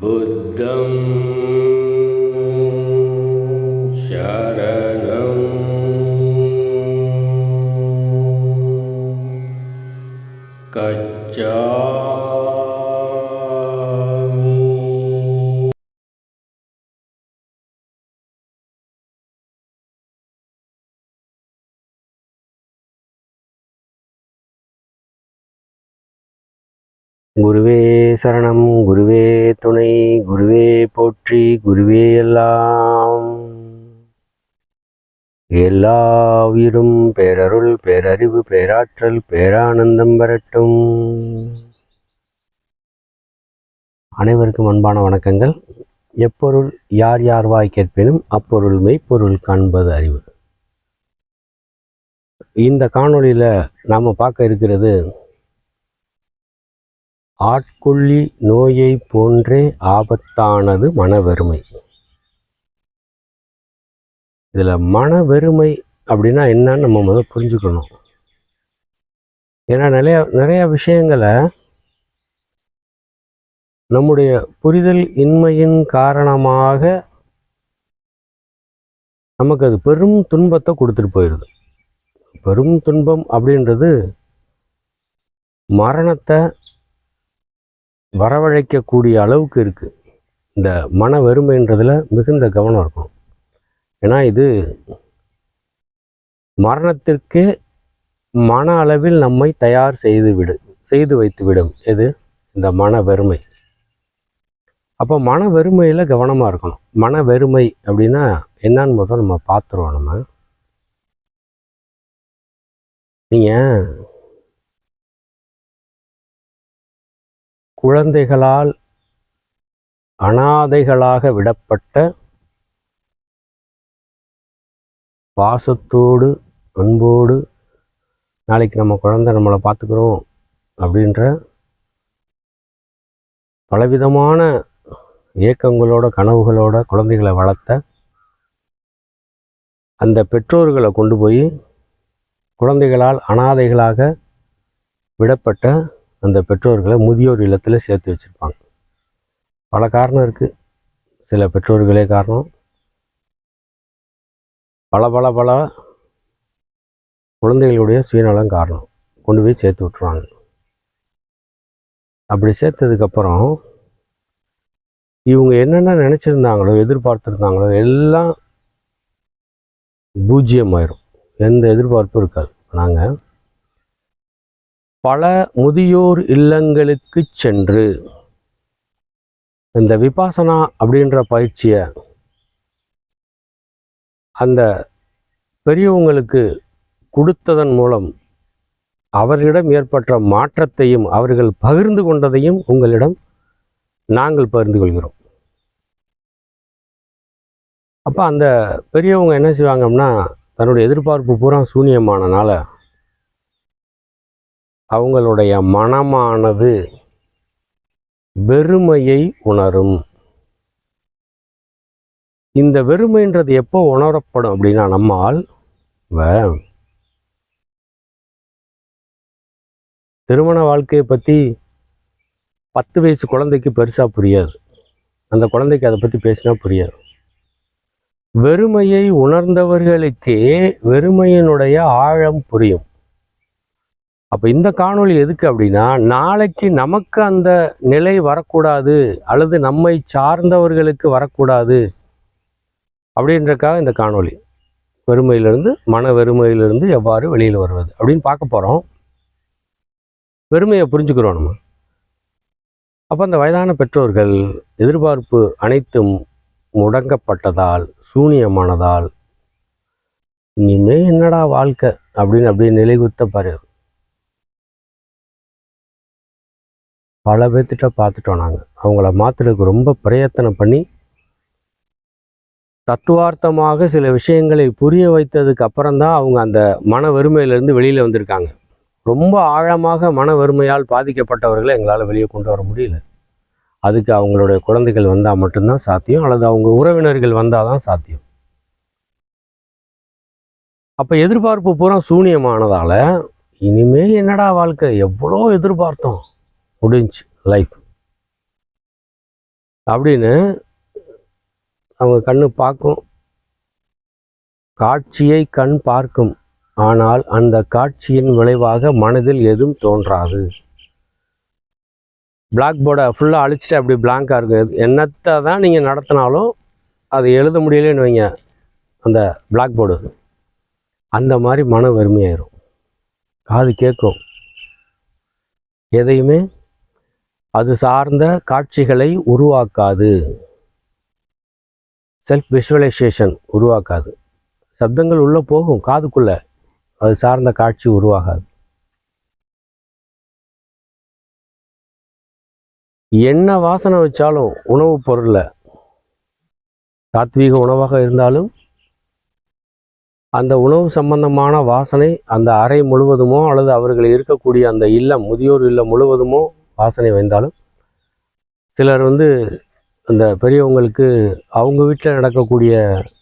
बुद्धं சரணம். குருவே துணை குருவே போற்றி குருவே எல்லாம். எல்லா உயிரும் பேரருள் பேரறிவு பேராற்றல் பேரானந்தம் பெறட்டும். அனைவருக்கும் அன்பான வணக்கங்கள். எப்பொருள் யார் யார் வாய் கேட்பினும் அப்பொருள் மெய்ப்பொருள் காண்பது அறிவு. இந்த காணொளியில் நாம பார்க்க இருக்கிறது ஆட்கொள்ளி நோயை போன்றே ஆபத்தானது மனவெருமை இதில் மனவெருமை அப்படின்னா என்னன்னு நம்ம முதல் புரிஞ்சுக்கணும். ஏன்னா நிறையா நிறைய விஷயங்களை நம்முடைய புரிதல் இன்மையின் காரணமாக நமக்கு அது பெரும் துன்பத்தை கொடுத்துட்டு போயிடுது பெரும் துன்பம் அப்படின்றது மரணத்தை வரவழைக்கக்கூடிய அளவுக்கு இருக்குது இந்த மன வெறுமைன்றதில் மிகுந்த கவனம் இருக்கும் ஏன்னா இது மரணத்திற்கு மன அளவில் நம்மை தயார் செய்து விடு செய்து வைத்து விடும். எது? இந்த மன வெறுமை. அப்போ மன வெறுமையில் கவனமாக இருக்கணும். மன வெறுமை அப்படின்னா என்னன்னு முதல் நம்ம பார்த்துருவோம் நம்ம. நீங்கள் குழந்தைகளால் அனாதைகளாக விடப்பட்ட பாசத்தோடு அன்போடு நாளைக்கு நம்ம குழந்தை நம்மளை பார்த்துக்கிறோம் அப்படின்ற பலவிதமான ஏக்கங்களோட கனவுகளோட குழந்தைகளை வளர்த்த அந்த பெற்றோர்களை கொண்டு போய் குழந்தைகளால் அனாதைகளாக விடப்பட்ட அந்த பெற்றோர்களை முதியோர் இல்லத்தில் சேர்த்து வச்சுருப்பாங்க. பல காரணம் இருக்குது சில பெற்றோர்களே காரணம். பல பல பல குழந்தைகளுடைய சுயநலம் காரணம். கொண்டு போய் சேர்த்து விட்ருவாங்க அப்படி சேர்த்ததுக்கப்புறம் இவங்க என்னென்ன நினச்சிருந்தாங்களோ எதிர்பார்த்துருந்தாங்களோ எல்லாம் பூஜ்ஜியமாயிரும். எந்த எதிர்பார்ப்பும் இருக்காது. நாங்கள் பல முதியோர் இல்லங்களுக்கு சென்று இந்த விபாசனா அப்படின்ற பயிற்சியை அந்த பெரியவங்களுக்கு கொடுத்ததன் மூலம் அவர்களிடம் ஏற்பட்ட மாற்றத்தையும் அவர்கள் பகிர்ந்து கொண்டதையும் உங்களிடம் நாங்கள் பகிர்ந்து கொள்கிறோம். அப்போ அந்த பெரியவங்க என்ன செய்வாங்கன்னா தன்னுடைய எதிர்பார்ப்பு பூரா சூன்யமானனால அவங்களுடைய மனமானது வெறுமையை உணரும். இந்த வெறுமைன்றது எப்போ உணரப்படும் அப்படின்னா நம்மால் வ- திருமண வாழ்க்கையை பற்றி பத்து வயசு குழந்தைக்கு பெருசாக புரியாது. அந்த குழந்தைக்கு அதை பற்றி பேசினா புரியாது. வெறுமையை உணர்ந்தவர்களுக்கே வெறுமையினுடைய ஆழம் புரியும். அப்போ இந்த காணொளி எதுக்கு அப்படின்னா நாளைக்கு நமக்கு அந்த நிலை வரக்கூடாது அல்லது நம்மை சார்ந்தவர்களுக்கு வரக்கூடாது அப்படின்றக்காக இந்த காணொளி. வெறுமையிலிருந்து மன வெறுமையிலிருந்து எவ்வாறு வெளியில் வருவது அப்படின்னு பார்க்க போகிறோம் வெறுமையை புரிஞ்சுக்கிறோம் நம்ம. அப்போ அந்த வயதான பெற்றோர்கள் எதிர்பார்ப்பு அனைத்தும் முடங்கப்பட்டதால் சூனியமானதால் இனிமே என்னடா வாழ்க்கை அப்படின்னு அப்படியே நிலைகுத்த பாரு. பல பேர்த்திட்ட பார்த்துட்டோம் நாங்கள் அவங்கள மாற்றுறதுக்கு ரொம்ப பிரயத்தனம் பண்ணி தத்துவார்த்தமாக சில விஷயங்களை புரிய வைத்ததுக்கு அப்புறம்தான் அவங்க அந்த மன வறுமையிலேருந்து வெளியில் வந்திருக்காங்க. ரொம்ப ஆழமாக மன வறுமையால் பாதிக்கப்பட்டவர்களை எங்களால் வெளியே கொண்டு வர முடியல. அதுக்கு அவங்களுடைய குழந்தைகள் வந்தால் மட்டும்தான் சாத்தியம் அல்லது அவங்க உறவினர்கள் வந்தால் தான் சாத்தியம். அப்போ எதிர்பார்ப்பு பூரா சூனியமானதால இனிமே என்னடா வாழ்க்கை? எவ்வளோ எதிர்பார்த்தோம். முடிஞ்சு லைஃப் அப்படின்னு அவங்க கண்ணு பார்க்கும். காட்சியை கண் பார்க்கும். ஆனால் அந்த காட்சியின் விளைவாக மனதில் எதுவும் தோன்றாது. பிளாக் போர்டை ஃபுல்லாக அழிச்சிட்டு அப்படி பிளாங்காக இருக்கும்? என்னத்தை தான் நீங்கள் நடத்தினாலும் அதை எழுத முடியலன்னு வைங்க. அந்த பிளாக் போர்டு அந்த மாதிரி மன வறுமையாயிரும். காது கேட்கும். எதையுமே அது சார்ந்த காட்சிகளை உருவாக்காது. செல்ஃப் விஷுவலைசேஷன் உருவாக்காது. சப்தங்கள் உள்ளே போகும் காதுக்குள்ள. அது சார்ந்த காட்சி உருவாகாது. என்ன வாசனை வச்சாலும் உணவுப் பொருளில். சாத்வீக உணவாக இருந்தாலும் அந்த உணவு சம்பந்தமான வாசனை அந்த அறை முழுவதுமோ அல்லது அவர்கள் இருக்கக்கூடிய அந்த இல்லம் முதியோர் இல்லம் முழுவதுமோ வாசனை வந்தாலும் சிலர் வந்து அந்த பெரியவங்களுக்கு அவங்க வீட்டில் நடக்கக்கூடிய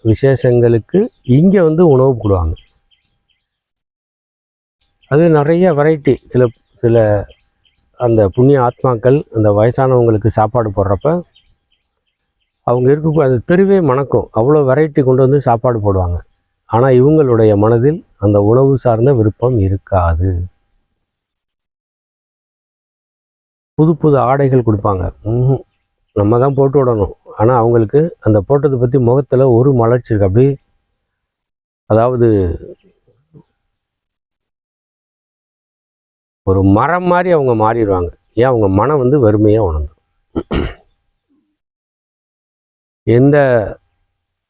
விசேஷங்களுக்கு இங்கே வந்து உணவு போடுவாங்க. அது நிறைய வெரைட்டி சில சில அந்த புண்ணிய ஆத்மாக்கள் அந்த வயசானவங்களுக்கு சாப்பாடு போடுறப்ப அவங்க இருக்க அது தெருவே மணக்கும். அவ்வளோ வெரைட்டி கொண்டு வந்து சாப்பாடு போடுவாங்க. ஆனால் இவங்களுடைய மனதில் அந்த உணவு சார்ந்த விருப்பம் இருக்காது. புது புது ஆடைகள் கொடுப்பாங்க. நம்ம தான் போட்டு விடணும். ஆனால் அவங்களுக்கு அந்த போட்டதை பற்றி முகத்தில் ஒரு மலர்ச்சி இருக்கு. அப்படி அதாவது ஒரு மரம் மாதிரி அவங்க மாறிடுவாங்க. ஏன்? அவங்க மனம் வந்து வெறுமையாக உணர்ந்து. எந்த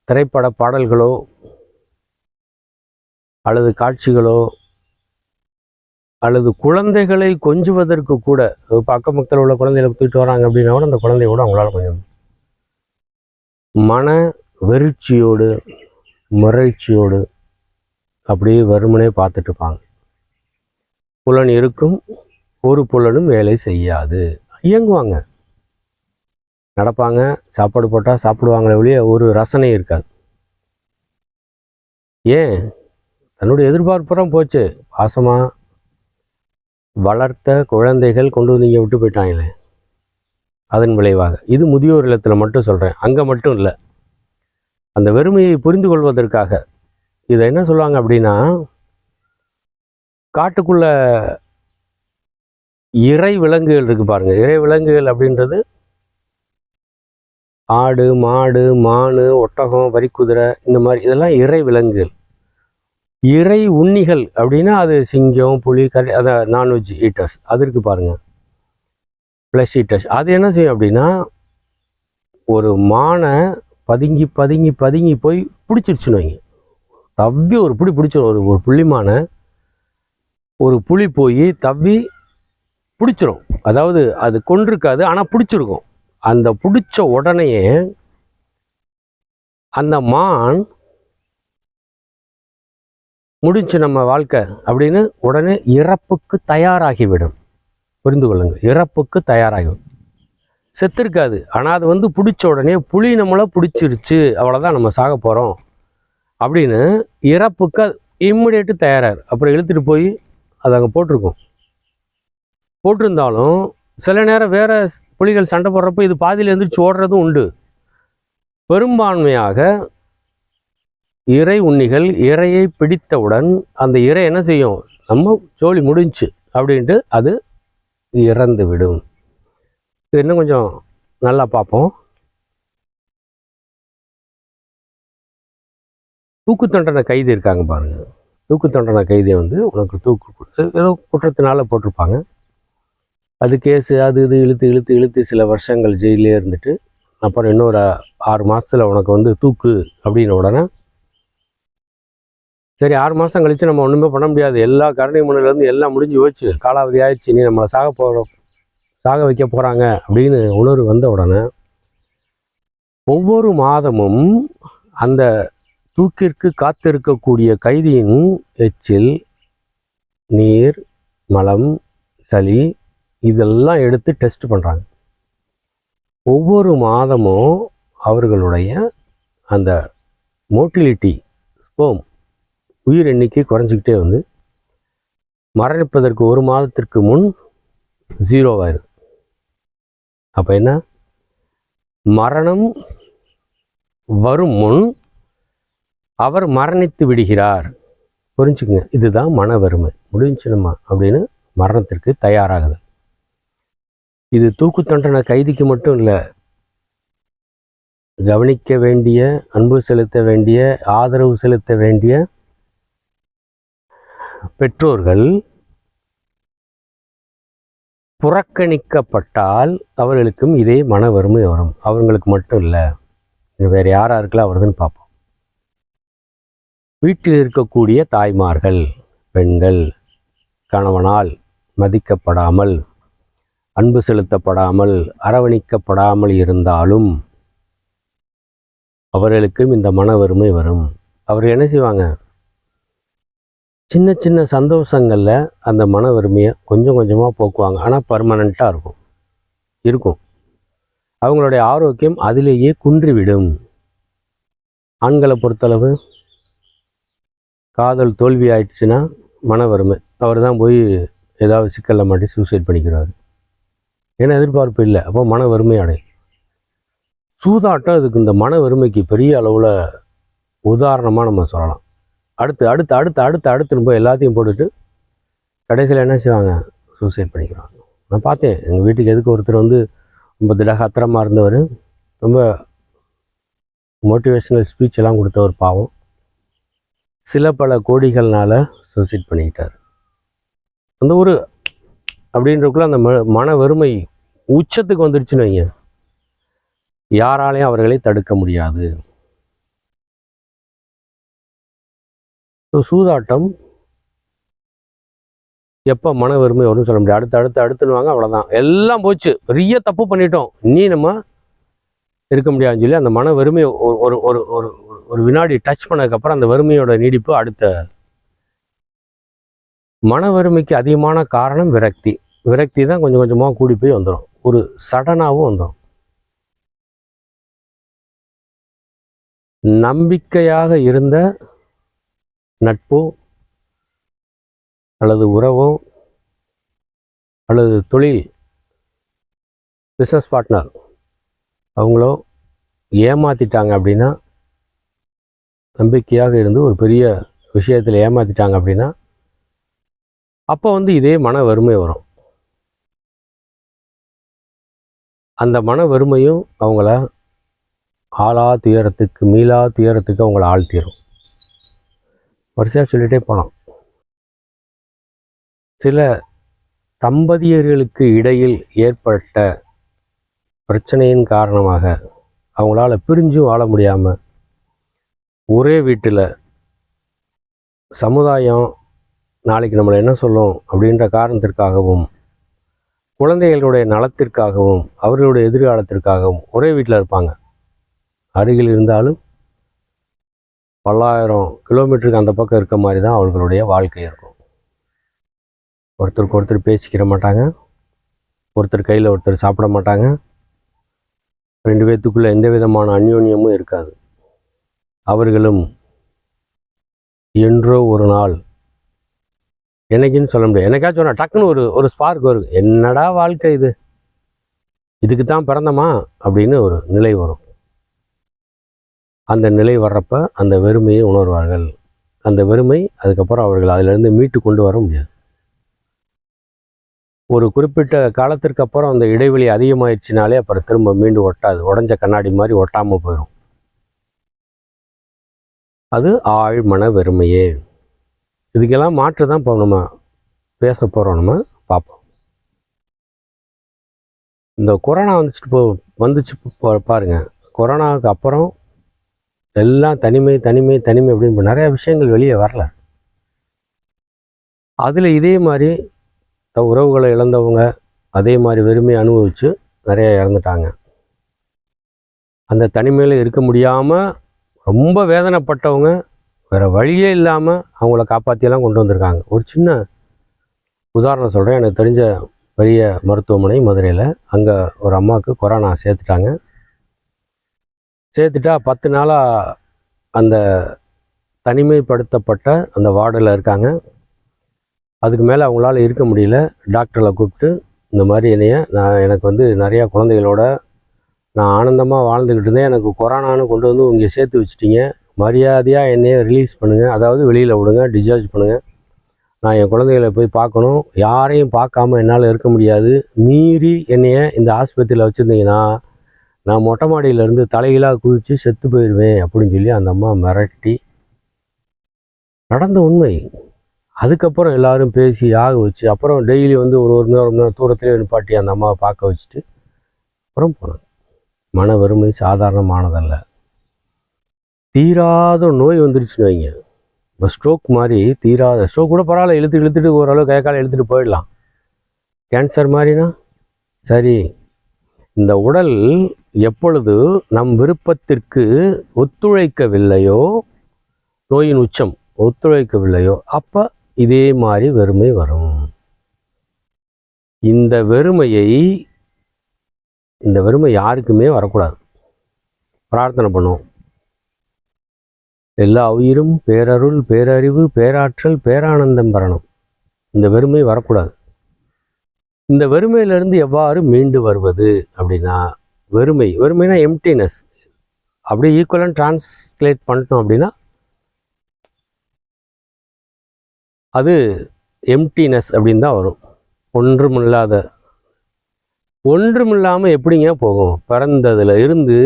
திரைப்பட பாடல்களோ அல்லது காட்சிகளோ அல்லது குழந்தைகளை கொஞ்சுவதற்கு கூட பக்க பக்கத்தில் உள்ள குழந்தைகளை தூக்கிட்டு வராங்க அப்படின்னா கூட அந்த குழந்தையோட அவங்களால கொஞ்சம் மன வெறிச்சியோடு முறைச்சியோடு அப்படியே வறுமனே பார்த்துட்டு இருப்பாங்க. புலன் இருக்கும் ஒரு புலனும் வேலை செய்யாது. இயங்குவாங்க. நடப்பாங்க சாப்பாடு போட்டால் சாப்பிடுவாங்களே ஒழிய ஒரு ரசனை இருக்காது. ஏன்? தன்னுடைய எதிர்பார்ப்புறம் போச்சு. பாசமாக வளர்த்த குழந்தைகள் கொண்டு வந்து இங்கே விட்டு போயிட்டாங்களே. அதன் விளைவாக. இது முதியோர் இல்லத்தில் மட்டும் சொல்கிறேன் அங்கே மட்டும் இல்லை. அந்த வெறுமையை புரிந்து கொள்வதற்காக. இதை என்ன சொல்லுவாங்க அப்படின்னா காட்டுக்குள்ள இறை விலங்குகள் இருக்கு பாருங்க. இறை விலங்குகள் அப்படின்றது ஆடு மாடு மானு ஒட்டகம் வரிக்குதிரை இந்த மாதிரி இதெல்லாம் இறை விலங்குகள். இறை உண்ணிகள் அப்படின்னா அது சிங்கம் புலி கறி அதை நான்வெஜ் ஈட்டர்ஸ் அது இருக்கு பாருங்க. ப்ளஸ் ஈட்டர்ஸ் அது என்ன செய்யும் அப்படின்னா ஒரு மானை பதுங்கி பதுங்கி பதுங்கி போய் பிடிச்சிருச்சுன்னு வைங்க. தவ்வி ஒரு புளி பிடிச்சிரும் ஒரு ஒரு புள்ளி மானை ஒரு புலி போய் தவ்வி பிடிச்சிரும். அதாவது அது கொண்டிருக்காது ஆனால் பிடிச்சிருக்கும். அந்த பிடிச்ச உடனேயே அந்த மான் முடிஞ்சு நம்ம வாழ்க்கை அப்படின்னு உடனே இறப்புக்கு தயாராகிவிடும். புரிந்து கொள்ளுங்கள். இறப்புக்கு தயாராகிவிடும். செத்துருக்காது. ஆனால் அது வந்து பிடிச்ச உடனே புலி நம்மளை பிடிச்சிருச்சு அவ்வளோதான் நம்ம சாக போகிறோம் அப்படின்னு இறப்புக்கு இம்மிடியேட்டு தயாராக அப்புறம் இழுத்துட்டு போய் அது அங்கே போட்டிருக்கோம். போட்டிருந்தாலும் சில நேரம் வேறு புலிகள் சண்டை போடுறப்போ இது பாதியில் எழுந்திரிச்சு ஓடுறதும் உண்டு. பெரும்பான்மையாக இறை உண்ணிகள் இரையை பிடித்தவுடன் அந்த இறை என்ன செய்யும்? நம்ம ஜோலி முடிஞ்சு அப்படின்ட்டு அது இறந்து விடும் இது இன்னும் கொஞ்சம் நல்லா பார்ப்போம். தூக்கு தண்டனை கைதி இருக்காங்க பாருங்க. தூக்கு தண்டனை கைதியை வந்து உனக்கு தூக்கு கொடுத்து ஏதோ குற்றத்தினால போட்டிருப்பாங்க. அது கேஸு அது இது இழுத்து இழுத்து இழுத்து சில வருஷங்கள் ஜெயிலே இருந்துட்டு அப்புறம் இன்னொரு ஆறு மாதத்தில் உனக்கு வந்து தூக்கு அப்படின்ன உடனே சரி ஆறு மாதம் கழித்து நம்ம ஒன்றுமே பண்ண முடியாது. எல்லா கருணை மண்ணிலேருந்து எல்லாம் முடிஞ்சு போச்சு. காலாவதி ஆயிடுச்சு. நீ நம்மளை சாக போகிறோம் சாக வைக்க போகிறாங்க அப்படின்னு உணர்வு வந்த உடனே ஒவ்வொரு மாதமும் அந்த தூக்கிற்கு காத்திருக்கக்கூடிய கைதியின் எச்சில் நீர் மலம் சளி இதெல்லாம் எடுத்து டெஸ்ட் பண்ணுறாங்க ஒவ்வொரு மாதமும் அவர்களுடைய அந்த மோட்டிலிட்டி ஸ்போம் உயிர் எண்ணிக்கை குறைஞ்சிக்கிட்டே வந்து மரணிப்பதற்கு ஒரு மாதத்திற்கு முன் ஜீரோவாயிருது அப்போ என்ன? மரணம் வரும் முன் அவர் மரணித்து விடுகிறார். புரிஞ்சுக்குங்க. இதுதான் மன வறுமை. முடிஞ்சுணுமா அப்படின்னு மரணத்திற்கு தயாராகுது. இது தூக்கு தண்டனை கைதிக்கு மட்டும் இல்லை கவனிக்க வேண்டிய அன்பு செலுத்த வேண்டிய ஆதரவு செலுத்த வேண்டிய பெற்றோர்கள் புறக்கணிக்கப்பட்டால் அவர்களுக்கும் இதே மன வறுமை வரும். அவங்களுக்கு மட்டும் இல்லை இது வேறு யாராக இருக்கலாம் வருதுன்னு பார்ப்போம். வீட்டில் இருக்கக்கூடிய தாய்மார்கள் பெண்கள் கணவனால் மதிக்கப்படாமல் அன்பு செலுத்தப்படாமல் அரவணிக்கப்படாமல் இருந்தாலும் அவர்களுக்கும் இந்த மன வறுமை வரும். அவர் என்ன செய்வாங்க? சின்ன சின்ன சந்தோஷங்களில் அந்த மன வறுமையை கொஞ்சம் கொஞ்சமாக போக்குவாங்க. ஆனால் பர்மனண்ட்டாக இருக்கும். இருக்கும். அவங்களுடைய ஆரோக்கியம் அதிலேயே குன்றிவிடும். ஆண்களை பொறுத்தளவு காதல் தோல்வி ஆயிடுச்சுன்னா மன வறுமை. அவர் தான் போய் ஏதாவது சிக்கலில் மாட்டி சூசைட் பண்ணிக்கிறாரு. ஏன்னா எதிர்பார்ப்பு இல்லை. அப்போ மன வறுமை அடையும். சூதாட்டம் அதுக்கு. இந்த மன வறுமைக்கு பெரிய அளவில் உதாரணமாக நம்ம சொல்லலாம். அடுத்து அடுத்து அடுத்து அடுத்து அடுத்து போய் எல்லாத்தையும் போட்டுட்டு கடைசியில் என்ன செய்வாங்க? சூசைட் பண்ணிக்கிறாங்க. நான் பார்த்தேன் எங்கள் வீட்டுக்கு எதுக்கு ஒருத்தர் வந்து ரொம்ப திடகாத்திரமாக இருந்தவர். ரொம்ப மோட்டிவேஷ்னல் ஸ்பீச் எல்லாம் கொடுத்தவர் பாவம். சில பல கோடிகள்னால் சூசைட் பண்ணிக்கிட்டார். அந்த ஒரு அப்படின்றக்குள்ள அந்த ம மன வறுமை உச்சத்துக்கு வந்துருச்சுன்னு வைங்க. யாராலையும் அவர்களை தடுக்க முடியாது. ஸோ சூதாட்டம் எப்போ மன வெறுமை வரும்னு சொல்ல முடியாது. அடுத்து அடுத்து அடுத்துனுவாங்க அவ்வளோதான் எல்லாம் போச்சு. பெரிய தப்பு பண்ணிட்டோம். நீ நம்ம இருக்க முடியாதுன்னு சொல்லி அந்த மன வெறுமை ஒரு ஒரு ஒரு ஒரு வினாடி டச் பண்ணதுக்கப்புறம் அந்த வறுமையோட நீடிப்பு அடுத்த. மன வறுமைக்கு அதிகமான காரணம் விரக்தி. விரக்தி தான் கொஞ்சம் கொஞ்சமாக கூடி போய் வந்துடும் ஒரு சடனாகவும் வந்துடும் நம்பிக்கையாக இருந்த நட்போ அல்லது உறவோ அல்லது தொழில் பிஸ்னஸ் பார்ட்னர் அவங்களோ ஏமாத்திட்டாங்க அப்படின்னா நம்பிக்கையாக இருந்து ஒரு பெரிய விஷயத்தில் ஏமாத்திட்டாங்க அப்படின்னா அப்போ வந்து இதே மன வறுமை வரும். அந்த மன வறுமையும் அவங்கள ஆளா துயரத்துக்கு மீளா துயரத்துக்கு அவங்கள ஆழ்த்திடும் வரிசையாக சொல்லிகிட்டே போகலாம் சில தம்பதியர்களுக்கு இடையில் ஏற்பட்ட பிரச்சனையின் காரணமாக அவங்களால பிரிஞ்சும் வாழ முடியாமல் ஒரே வீட்டில் சமுதாயம் நாளைக்கு நம்மளை என்ன சொல்லும் அப்படின்ற காரணத்திற்காகவும் குழந்தைகளுடைய நலத்திற்காகவும் அவர்களுடைய எதிர்காலத்திற்காகவும் ஒரே வீட்டில் இருப்பாங்க. அருகில் இருந்தாலும் பல்லாயிரம் கிலோமீட்டருக்கு அந்த பக்கம் இருக்க மாதிரி தான் அவர்களுடைய வாழ்க்கை இருக்கும். ஒருத்தருக்கு ஒருத்தர் பேசிக்கிற மாட்டாங்க. ஒருத்தர் கையில் ஒருத்தர் சாப்பிட மாட்டாங்க. ரெண்டு பேர்த்துக்குள்ளே எந்த விதமான அந்யோன்யமும் இருக்காது. அவர்களும் என்றோ ஒரு நாள் என்னைக்குன்னு சொல்ல முடியாது. எனக்காச்சும் சொன்னால் டக்குன்னு ஒரு ஒரு ஸ்பார்க் வரும் என்னடா வாழ்க்கை இது? இதுக்கு தான் பிறந்தமா? அப்படின்னு ஒரு நிலை வரும். அந்த நிலை வர்றப்ப அந்த வெறுமையை உணர்வார்கள். அந்த வெறுமை அதுக்கப்புறம் அவர்கள் அதிலிருந்து மீட்டு கொண்டு வர முடியாது. ஒரு குறிப்பிட்ட காலத்திற்கு அப்புறம் அந்த இடைவெளி அதிகமாயிடுச்சுனாலே அப்புறம் திரும்ப மீண்டும் ஒட்டாது. உடஞ்ச கண்ணாடி மாதிரி ஒட்டாமல் போயிடும் அது ஆழ்மன வெறுமையே. இதுக்கெல்லாம் மாற்று தான் இப்போ நம்ம பேச போகிறோம் நம்ம பார்ப்போம். இந்த கொரோனா வந்துச்சு போ வந்துச்சு பா- கொரோனாவுக்கு அப்புறம் எல்லாம் தனிமை தனிமை தனிமை அப்படின்னு நிறையா நிறைய விஷயங்கள் வெளியே வரல. அதில் இதே மாதிரி த- உறவுகளை இழந்தவங்க அதே மாதிரி வெறுமையை அனுபவித்து நிறைய இறந்துட்டாங்க. அந்த தனிமையில் இருக்க முடியாமல் ரொம்ப வேதனைப்பட்டவங்க வேறு வழியே இல்லாமல் அவங்கள காப்பாற்றியெல்லாம் கொண்டு வந்திருக்காங்க. ஒரு சின்ன உதாரணம் சொல்கிறேன் எனக்கு தெரிஞ்ச பெரிய மருத்துவமனை மதுரையில். அங்கே ஒரு அம்மாவுக்கு கொரோனா சேர்த்துட்டாங்க. சேர்த்துட்டா பத்து நாளாக அந்த தனிமைப்படுத்தப்பட்ட அந்த வார்டில் இருக்காங்க. அதுக்கு மேலே அவங்களால இருக்க முடியல. டாக்டரை கூப்பிட்டு இந்த மாதிரி என்னைய நான் எனக்கு வந்து நிறையா குழந்தைகளோட நான் ஆனந்தமாக வாழ்ந்துக்கிட்டு இருந்தேன். எனக்கு கொரோனான்னு கொண்டு வந்து இங்கே சேர்த்து வச்சிட்டீங்க. மரியாதையாக என்னைய ரிலீஸ் பண்ணுங்கள் அதாவது வெளியில் விடுங்க டிஸ்சார்ஜ் பண்ணுங்கள் நான் என் குழந்தைகளை போய் பார்க்கணும். யாரையும் பார்க்காம என்னால் இருக்க முடியாது. மீறி என்னைய இந்த ஆஸ்பத்திரியில் வச்சுருந்தீங்கன்னா நான் மொட்டை மாடியிலேருந்து தலைகீழாக குதித்து செத்து போயிடுவேன் அப்படின்னு சொல்லி அந்த அம்மா மிரட்டி. நடந்த உண்மை. அதுக்கப்புறம் எல்லாரும் பேசி ஆக வச்சு அப்புறம் டெய்லி வந்து ஒரு ஒரு நேரம் ஒரு நேரம் தூரத்துலேயே நிப்பாட்டி அந்த அம்மாவை பார்க்க வச்சுட்டு அப்புறம் போனேன் மன வறுமை சாதாரணமானதல்ல. தீராத நோய் வந்துருச்சுன்னு வைங்க. இப்போ ஸ்ட்ரோக் மாதிரி தீராத ஸ்ட்ரோக் கூட பரவாயில்ல இழுத்து இழுத்துட்டு ஓரளவு கை காலை இழுத்துட்டு போயிடலாம். கேன்சர் மாதிரினா? சரி. இந்த உடல் எப்பொழுது நம் விருப்பத்திற்கு ஒத்துழைக்கவில்லையோ நோயின் உச்சம் ஒத்துழைக்கவில்லையோ அப்போ இதே மாதிரி வெறுமை வரும். இந்த வெறுமையை இந்த வெறுமை யாருக்குமே வரக்கூடாது. பிரார்த்தனை பண்ணுவோம். எல்லா உயிரும் பேரருள் பேரறிவு பேராற்றல் பேரானந்தம் பெறணும். இந்த வெறுமை வரக்கூடாது. இந்த வெறுமையிலிருந்து எவ்வாறு மீண்டு வருவது அப்படின்னா வெறுமை. வெறுமைனா எம்டினஸ் அப்படியே ஈக்குவலன் டிரான்ஸ்லேட் பண்ணிட்டோம் அப்படின்னா அது எம்டினஸ் அப்படின்னு தான் வரும். ஒன்றுமில்லாத ஒன்றுமில்லாமல் எப்படிங்க போகும்? பிறந்ததுல இருந்து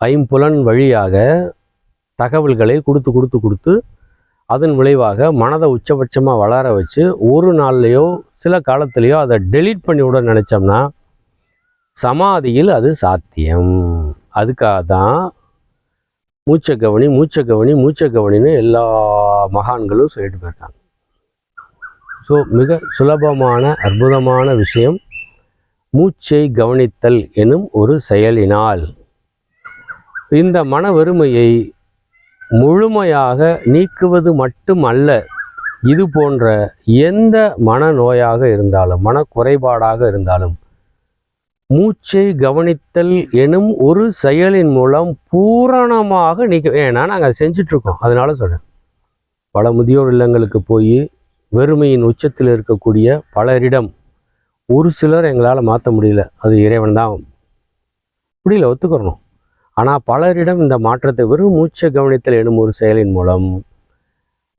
ஐம்புலன் வழியாக தகவல்களை கொடுத்து கொடுத்து கொடுத்து அதன் விளைவாக மனதை உச்சபட்சமாக வளர வச்சு ஒரு நாள்லையோ சில காலத்துலேயோ அதை டெலீட் பண்ணி விட நினச்சோம்னா சமாதியில் அது சாத்தியம். அதுக்காக தான் மூச்சை கவனி மூச்சை கவனி மூச்சை கவனின்னு எல்லா மகான்களும் சொல்லிட்டு போயிருக்காங்க. ஸோ மிக சுலபமான அற்புதமான விஷயம் மூச்சை கவனித்தல் எனும் ஒரு செயலினால். இந்த மன வறுமையை முழுமையாக நீக்குவது மட்டுமல்ல இது போன்ற எந்த மனநோயாக இருந்தாலும் மன குறைபாடாக இருந்தாலும் மூச்சை கவனித்தல் எனும் ஒரு செயலின் மூலம் பூரணமாக நீக்க ஏன்னா நாங்கள் செஞ்சிட்ருக்கோம். அதனால சொல்கிறேன் பல முதியோர் இல்லங்களுக்கு போய் வெறுமையின் உச்சத்தில் இருக்கக்கூடிய பலரிடம் ஒரு சிலர் எங்களால் மாற்ற முடியல. அது இறைவன் தான். முடியல ஒத்துக்கிறணும். ஆனால் பலரிடம் இந்த மாற்றத்தை வெறும் மூச்சை கவனித்தல் எனும் ஒரு செயலின் மூலம்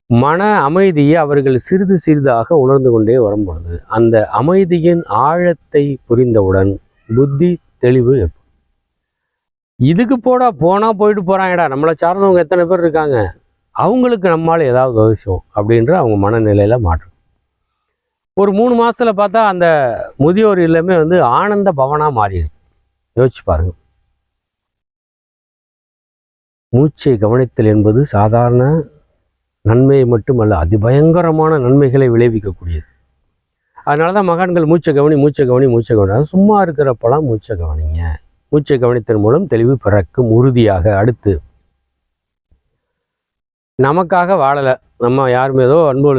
மன அமைதியை அவர்கள் சிறிது சிறிதாக உணர்ந்து கொண்டே வரும்பொழுது அந்த அமைதியின் ஆழத்தை புரிந்தவுடன் புத்தி தெளிவு ஏற்படும் இதுக்கு போடா போனா போயிட்டு போறாங்கடா. நம்மளை சார்ந்தவங்க எத்தனை பேர் இருக்காங்க? அவங்களுக்கு நம்மால் ஏதாவது அவசியம் அப்படின்ற அவங்க மனநிலையில மாற்றம். ஒரு மூணு மாசத்துல பார்த்தா அந்த முதியோர் இல்லமே வந்து ஆனந்த பவனா மாறிடுது. யோசிச்சு பாருங்க. மூச்சை கவனித்தல் என்பது சாதாரண நன்மையை மட்டுமல்ல அதிபயங்கரமான நன்மைகளை விளைவிக்கக்கூடியது. அதனால தான் மகான்கள் மூச்சை கவனி மூச்சை கவனி மூச்சை கவனி. அது சும்மா இருக்கிறப்பெல்லாம் மூச்சை கவனிங்க. மூச்சை கவனித்தன் மூலம் தெளிவு பிறக்கும் உறுதியாக. அடுத்து நமக்காக வாழலை. நம்ம யாருமே ஏதோ அன்பு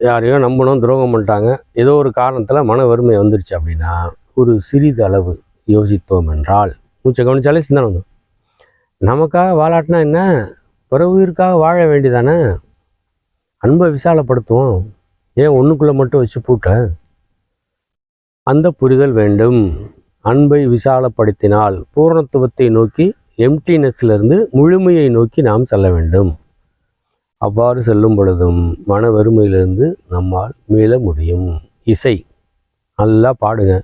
யாரையோ நம்பணும் துரோகம் பண்ணிட்டாங்க. ஏதோ ஒரு காரணத்தில் மன வறுமை வந்துருச்சு அப்படின்னா ஒரு சிறிது அளவு யோசித்தோம் என்றால் மூச்சை கவனித்தாலே சிந்தனை வந்துடும் நமக்காக வாழாட்டினா என்ன? பிற உயிருக்காக வாழ வேண்டியதானே? அன்பை விசாலப்படுத்துவோம். ஏன் ஒன்றுக்குள்ளே மட்டும் வச்சு பூட்ட? அந்த புரிதல் வேண்டும். அன்பை விசாலப்படுத்தினால் பூரணத்துவத்தை நோக்கி எம்டினஸ்லேருந்து முழுமையை நோக்கி நாம் செல்ல வேண்டும். அவ்வாறு செல்லும் பொழுதும் மன வறுமையிலிருந்து நம்மால் மீள முடியும். இசை. நல்லா பாடுங்க.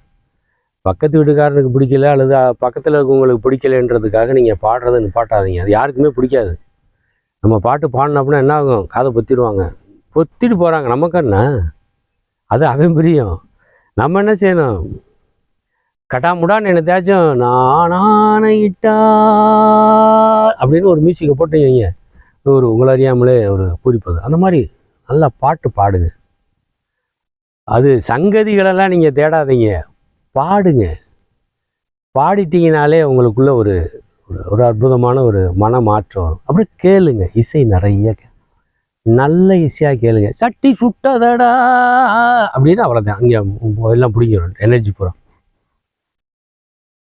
பக்கத்து வீட்டுக்காரனுக்கு பிடிக்கல அல்லது பக்கத்தில் இருக்கவங்களுக்கு பிடிக்கலன்றதுக்காக நீங்கள் பாடுறதை நிப்பாட்டாதீங்க அது யாருக்குமே பிடிக்காது. நம்ம பாட்டு பாடினோம் அப்படின்னா என்ன ஆகும்? காதை பற்றிடுவாங்க ஒத்திட்டு போகிறாங்க நமக்கு என்ன? அது அவன் புரியும். நம்ம என்ன செய்யணும்? கட்டாமுடான்னு என்னதாச்சும் நானான இட்டா அப்படின்னு ஒரு மியூசிக்கை போட்டு வைங்க. ஒரு உங்களை அறியாமலே ஒரு பூரிப்பது. அந்த மாதிரி நல்லா பாட்டு பாடுங்க. அது சங்கதிகளெல்லாம் நீங்கள் தேடாதீங்க. பாடுங்க. பாடிட்டீங்கனாலே உங்களுக்குள்ள ஒரு ஒரு- ஒரு அற்புதமான ஒரு மன மாற்றம் வரும். அப்படியே கேளுங்க. இசை நிறைய கே- நல்ல இசையாக கேளுங்க. சட்டி சுட்டதடா அப்படின்னு அவ்வளோதான் அங்கே எல்லாம் பிடிக்கிறோம் எனர்ஜி பூரா.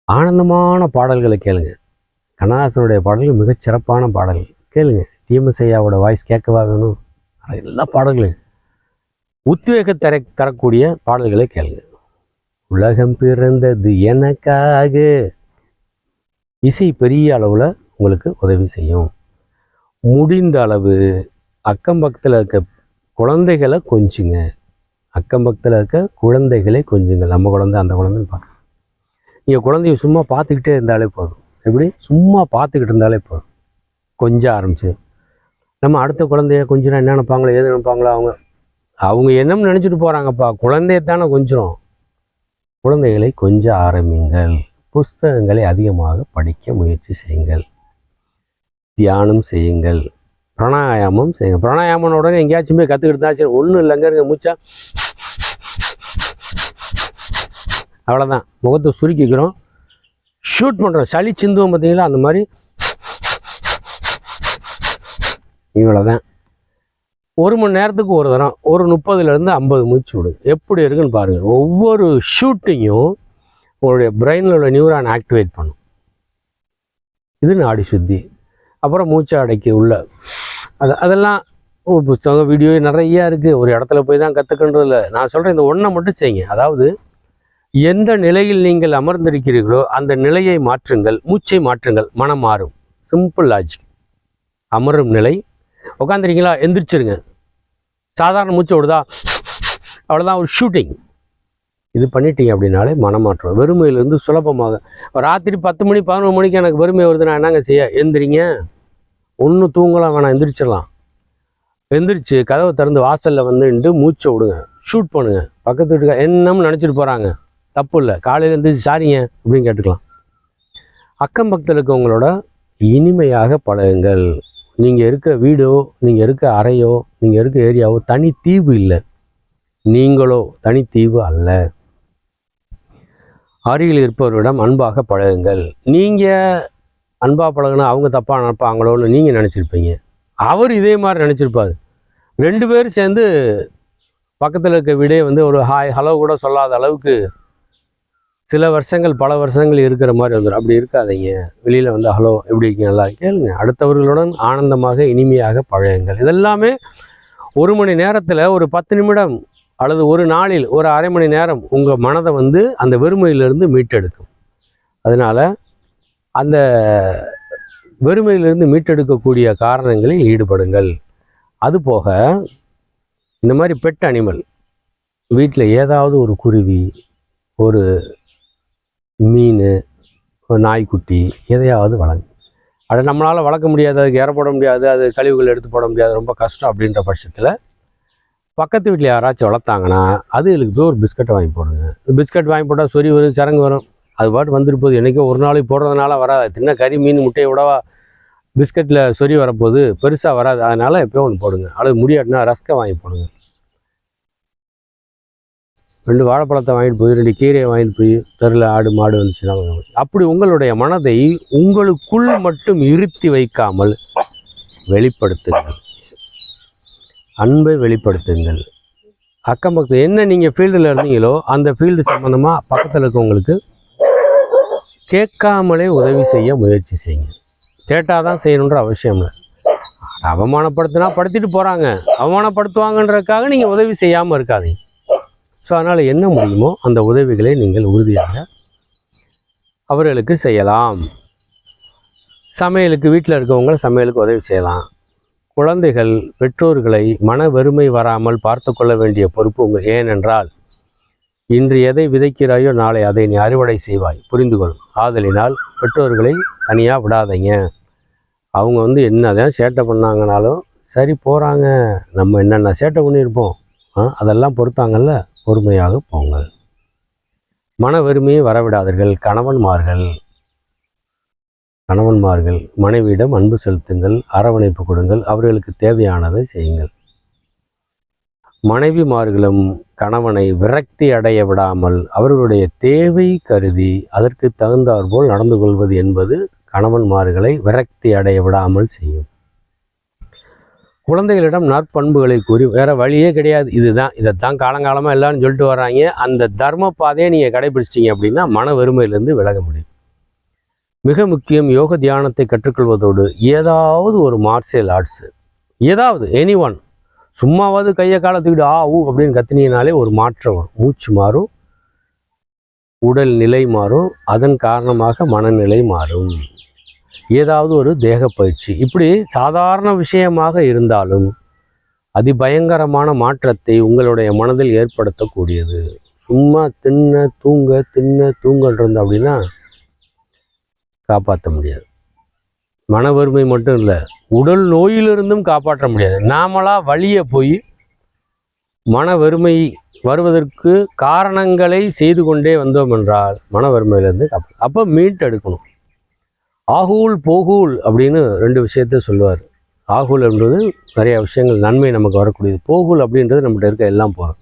ஆனந்தமான பாடல்களை கேளுங்க. கண்ணதாசனுடைய பாடல்கள் மிகச் சிறப்பான பாடல்கள். கேளுங்க. டிஎம்எஸ்ஐயாவோட வாய்ஸ் கேட்கவா வேணும்? எல்லா பாடல்களும் உத்வேக தர தரக்கூடிய பாடல்களை கேளுங்க. உலகம் பிறந்தது எனக்காக. இசை பெரிய அளவில் உங்களுக்கு உதவி செய்யும். முடிந்த அளவு அக்கம் பக்கத்தில் இருக்க குழந்தைகளை கொஞ்சுங்க. அக்கம் பக்கத்தில் இருக்க குழந்தைகளை கொஞ்சுங்க. நம்ம குழந்தை அந்த குழந்தைன்னு பார்க்க. நீங்கள் குழந்தைய சும்மா பார்த்துக்கிட்டே இருந்தாலே போதும். எப்படி? சும்மா பார்த்துக்கிட்டு இருந்தாலே போதும். கொஞ்ச ஆரம்பிச்சு. நம்ம அடுத்த குழந்தைய கொஞ்சம் என்ன நினைப்பாங்களோ ஏது நினைப்பாங்களோ அவங்க. அவங்க என்னன்னு நினச்சிட்டு போகிறாங்கப்பா குழந்தையத்தானே கொஞ்சம் குழந்தைகளை கொஞ்ச ஆரம்பிங்கள். புஸ்தகங்களை அதிகமாக படிக்க முயற்சி செய்யுங்கள். தியானம் செய்யுங்கள். பிராணாயாமம் செய்யுங்க. பிராணாயாமம் உடனே எங்கேயாச்சும் போய் கற்றுக்கிட்டு தான் சரி ஒன்றும் இல்லைங்க இருங்க மூச்சா? அவ்வளோதான் முகத்தை சுருக்கிக்கிறோம் ஷூட் பண்ணுறோம் சளி சிந்துவோம் பார்த்தீங்களா? அந்த மாதிரி. இவ்வளோதான் ஒரு மணி நேரத்துக்கு ஒரு தரம். ஒரு முப்பதுலேருந்து ஐம்பது மூச்சு விடுங்க எப்படி இருக்குன்னு பாருங்கள் ஒவ்வொரு ஷூட்டிங்கும் உங்களுடைய பிரெயினில் உள்ள நியூரான் ஆக்டிவேட் பண்ணும். இது நாடி சுத்தி. அப்புறம் மூச்சை அடைக்கி உள்ள. அது அதெல்லாம் ஒரு புஸ்தகம் வீடியோ நிறையா இருக்குது ஒரு இடத்துல போய் தான் கற்றுக்கின்றது இல்லை நான் சொல்கிறேன் இந்த ஒன்றை மட்டும் செய்யுங்க. அதாவது எந்த நிலையில் நீங்கள் அமர்ந்திருக்கிறீர்களோ அந்த நிலையை மாற்றுங்கள். மூச்சை மாற்றுங்கள். மனம் மாறும். சிம்பிள் லாஜிக் அமரும் நிலை. உட்காந்துருக்கீங்களா எந்திரிச்சிருங்க. சாதாரண மூச்சு விடுதா அவ்வளோதான் ஒரு ஷூட்டிங் இது பண்ணிட்டீங்க அப்படின்னாலே மனமாற்றம். வெறுமையிலேருந்து சுலபமாக. ராத்திரி பத்து மணி பதினொரு மணிக்கு எனக்கு வெறுமை வருது நான் என்னங்க செய்ய? எந்திரிங்க. ஒன்றும் தூங்கலாம் வேணாம் எந்திரிச்சிடலாம். எந்திரிச்சு கதவை திறந்து வாசலில் வந்துட்டு மூச்சை விடுங்க. ஷூட் பண்ணுங்க. பக்கத்து வீட்டுக்கு என்னன்னு நினச்சிட்டு போகிறாங்க தப்பு இல்லை. காலையில் எந்திரிச்சு சாரிங்க அப்படின்னு கேட்டுக்கலாம். அக்கம் பக்கத்தில் இருக்கவங்களோட இனிமையாக பழகுங்கள். நீங்கள் இருக்க வீடோ நீங்கள் இருக்க அறையோ நீங்கள் இருக்க ஏரியாவோ தனி தீவு இல்லை. நீங்களோ தனி தீவு அல்ல. அருகில் இருப்பவரிடம் அன்பாக பழகுங்கள். நீங்கள் அன்பாக பழகினா அவங்க தப்பாக நினைப்பாங்களோன்னு நீங்கள் நினச்சிருப்பீங்க. அவர் இதே மாதிரி நினச்சிருப்பாரு. ரெண்டு பேரும் சேர்ந்து பக்கத்தில் இருக்க வீடே வந்து ஒரு ஹாய் ஹலோ கூட சொல்லாத அளவுக்கு சில வருஷங்கள் பல வருஷங்கள் இருக்கிற மாதிரி வந்துடும் அப்படி இருக்காதீங்க. வெளியில் வந்து ஹலோ எப்படி இருக்கீங்க? நல்லா கேளுங்க. அடுத்தவர்களுடன் ஆனந்தமாக இனிமையாக பழகுங்கள். இதெல்லாமே ஒரு மணி நேரத்தில் ஒரு பத்து நிமிடம் அல்லது ஒரு நாளில் ஒரு அரை மணி நேரம் உங்கள் மனதை வந்து அந்த வெறுமையிலிருந்து மீட்டெடுக்கும். அதனால் அந்த வெறுமையிலிருந்து மீட்டெடுக்கக்கூடிய காரணங்களில் ஈடுபடுங்கள். அதுபோக இந்த மாதிரி பெட் அனிமல் வீட்டில் ஏதாவது ஒரு குருவி ஒரு மீன் ஒரு நாய்க்குட்டி எதையாவது வளங்க அதை நம்மளால் வளர்க்க முடியாது அதுக்கு இற போட முடியாது அது கழிவுகள் எடுத்து போட முடியாது ரொம்ப கஷ்டம் அப்படின்ற பட்சத்தில் பக்கத்து வீட்டில் யாராச்சும் வளர்த்தாங்கன்னா அதுகளுக்கு போய் ஒரு பிஸ்கட்டை வாங்கி போடுங்க. பிஸ்கட் வாங்கி போட்டால் சொறி வரும் சரங்கு வரும். அது பாட்டு வந்துட்டு போகுது. என்றைக்கோ ஒரு நாளைக்கு போடுறதுனால வராது. சின்ன கறி மீன் முட்டையை விடவா பிஸ்கட்டில் சொறி வரப்போகுது. பெருசாக வராது. அதனால் எப்போயும் ஒன்று போடுங்க. அல்லது முடியாட்டினா ரஸ்கை வாங்கி போடுங்க. ரெண்டு வாழைப்பழத்தை வாங்கிட்டு போய் ரெண்டு கீரையை வாங்கிட்டு போய் தெருவில் ஆடு மாடு வந்துச்சுன்னா அப்படி உங்களுடைய மனதை உங்களுக்குள் மட்டும் இருத்தி வைக்காமல் வெளிப்படுத்துங்கள். அன்பை வெளிப்படுத்துங்கள். அக்கம் பக்கத்தில் என்ன நீங்கள் ஃபீல்டில் இருந்தீங்களோ அந்த ஃபீல்டு சம்மந்தமாக பக்கத்தில் இருக்கவங்களுக்கு கேட்காமலே உதவி செய்ய முயற்சி செய்யுங்க. கேட்டால் தான் செய்யணுன்ற அவசியம் இல்லை. அவமானப்படுத்தினா படுத்திட்டு போகிறாங்க அவமானப்படுத்துவாங்கன்றதுக்காக நீங்கள் உதவி செய்யாமல் இருக்காதீங்க. ஸோ அதனால் என்ன முடியுமோ அந்த உதவிகளை நீங்கள் உறுதியாக அவர்களுக்கு செய்யலாம். சமையலுக்கு வீட்டில் இருக்கவங்களை சமையலுக்கு உதவி செய்யலாம். குழந்தைகள் பெற்றோர்களை மன வெறுமை வராமல் பார்த்து கொள்ள வேண்டிய பொறுப்பு உங்கள் ஏனென்றால் இன்று எதை விதைக்கிறாயோ நாளை அதை நீ அறுவடை செய்வாய். புரிந்து கொள் ஆதலினால் பெற்றோர்களை தனியாக விடாதீங்க. அவங்க வந்து என்னதான் சேட்டை பண்ணாங்கனாலும் சரி போகிறாங்க நம்ம என்னென்ன சேட்டை பண்ணியிருப்போம்? ஆ, அதெல்லாம் பொறுத்தாங்கல்ல? பொறுமையாக போங்கள் மன வறுமையை வரவிடாதீர்கள். கணவன்மார்கள் கணவன்மார்கள் மனைவியிடம் அன்பு செலுத்துங்கள் அரவணைப்பு கொடுங்கள் அவர்களுக்கு தேவையானதை செய்யுங்கள். மனைவிமார்களும் கணவனை விரக்தி அடைய விடாமல் அவர்களுடைய தேவை கருதி அதற்கு தகுந்தாற்போல் நடந்து கொள்வது என்பது கணவன்மார்களை விரக்தி அடைய விடாமல் செய்யும். குழந்தைகளிடம் நற்பண்புகளை கூறி வேற வழியே கிடையாது. இதுதான் இதைத்தான் காலங்காலமாக எல்லாரும் சொல்லிட்டு வர்றாங்க. அந்த தர்ம பாதையை நீங்கள் கடைபிடிச்சிட்டீங்க அப்படின்னா மன வெறுமையிலிருந்து விலக முடியும். மிக முக்கியம் யோக தியானத்தை கற்றுக்கொள்வதோடு ஏதாவது ஒரு மார்ஷியல் ஆர்ட்ஸு ஏதாவது எனி ஒன் சும்மாவது கையை காலை தூக்கிட்டு ஆ ஊ அப்படின்னு கத்துனீங்கனாலே ஒரு மாற்றம் வரும். மூச்சு மாறும் உடல் நிலை மாறும் அதன் காரணமாக மனநிலை மாறும். ஏதாவது ஒரு தேக பயிற்சி. இப்படி சாதாரண விஷயமாக இருந்தாலும் அதிபயங்கரமான மாற்றத்தை உங்களுடைய மனதில் ஏற்படுத்தக்கூடியது. சும்மா தின்ன தூங்க தின்ன தூங்கல் இருந்த அப்படின்னா காப்பாற்ற முடியாது. மன வறுமை மட்டும் இல்லை உடல் நோயிலிருந்தும் காப்பாற்ற முடியாது. நாமளாக வழியை போய் மன வறுமை வருவதற்கு காரணங்களை செய்து கொண்டே வந்தோம் என்றால் மன வறுமையிலேருந்து காப்பா அப்போ மீட்டெடுக்கணும். ஆகூல் போகூல் அப்படின்னு ரெண்டு விஷயத்த சொல்லுவார். ஆகுல் என்பது நிறைய விஷயங்கள் நன்மை நமக்கு வரக்கூடியது. போகுல் அப்படின்றது நம்மகிட்ட இருக்க எல்லாம் போகிறோம்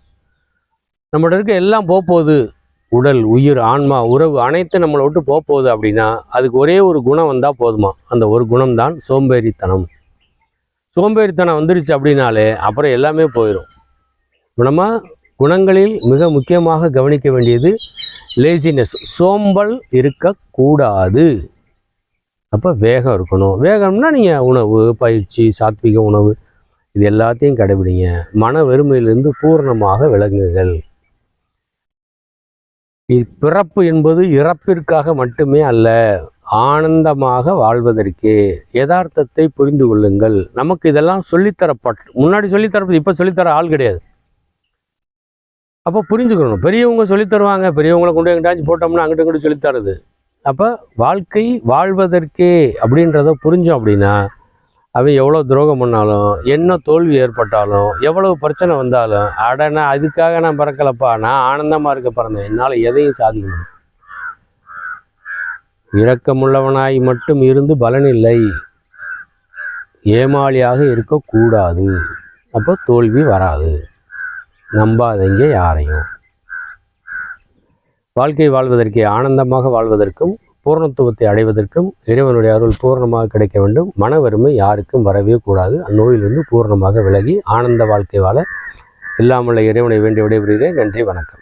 நம்மகிட்ட இருக்க எல்லாம் போக போகுது உடல் உயிர் ஆன்மா உறவு அனைத்தும் நம்மளை விட்டு போக போகுது அப்படின்னா அதுக்கு ஒரே ஒரு குணம் வந்தால் போதுமா? அந்த ஒரு குணம்தான் சோம்பேறித்தனம். சோம்பேறித்தனம் வந்துருச்சு அப்படின்னாலே அப்புறம் எல்லாமே போயிடும் நம்ம குணங்களில் மிக முக்கியமாக கவனிக்க வேண்டியது லேசினஸ் சோம்பல் இருக்கக்கூடாது. அப்போ வேகம் இருக்கணும். வேகம்னா நீங்கள் உணவு பயிற்சி சாத்விக உணவு இது எல்லாத்தையும் கடைபிடிங்க மன வெறுமையிலிருந்து பூரணமாக விளங்குங்கள். பிறப்பு என்பது இறப்பிற்காக மட்டுமே அல்ல ஆனந்தமாக வாழ்வதற்கே. யதார்த்தத்தை புரிந்து கொள்ளுங்கள். நமக்கு இதெல்லாம் சொல்லித்தரப்பட் முன்னாடி சொல்லித்தரப்பது இப்போ சொல்லித்தர ஆள் கிடையாது. அப்போ புரிஞ்சுக்கணும். பெரியவங்க சொல்லித் தருவாங்க. பெரியவங்களை கொண்டு எங்கிட்டாச்சும் போட்டோம்னா அங்கிட்ட இங்கிட்டு சொல்லித்தரது அப்போ வாழ்க்கை வாழ்வதற்கே அப்படின்றத புரிஞ்சோம் அப்படின்னா அவன் எவ்வளோ துரோகம் பண்ணாலும் என்ன தோல்வி ஏற்பட்டாலும் எவ்வளவு பிரச்சனை வந்தாலும் அடனா அதுக்காக நான் பிறக்கலப்பா நான் ஆனந்தமாக இருக்க பிறந்தேன். என்னால் எதையும் சாதிக்கணும் இரக்கமுள்ளவனாய் மட்டும் இருந்து பலனில்லை ஏமாளியாக இருக்கக்கூடாது. அப்போ தோல்வி வராது. நம்பாதீங்க யாரையும். வாழ்க்கை வாழ்வதற்கே ஆனந்தமாக வாழ்வதற்கும் பூர்ணத்துவத்தை அடைவதற்கும் இறைவனுடைய அருள் பூர்ணமாக கிடைக்க வேண்டும். மன வறுமை யாருக்கும் வரவே கூடாது. அந்நோயிலிருந்து பூர்ணமாக விலகி ஆனந்த வாழ்க்கை வாழ இல்லாமல் இறைவனை வேண்டி விடைபெறுகிறேன். நன்றி வணக்கம்.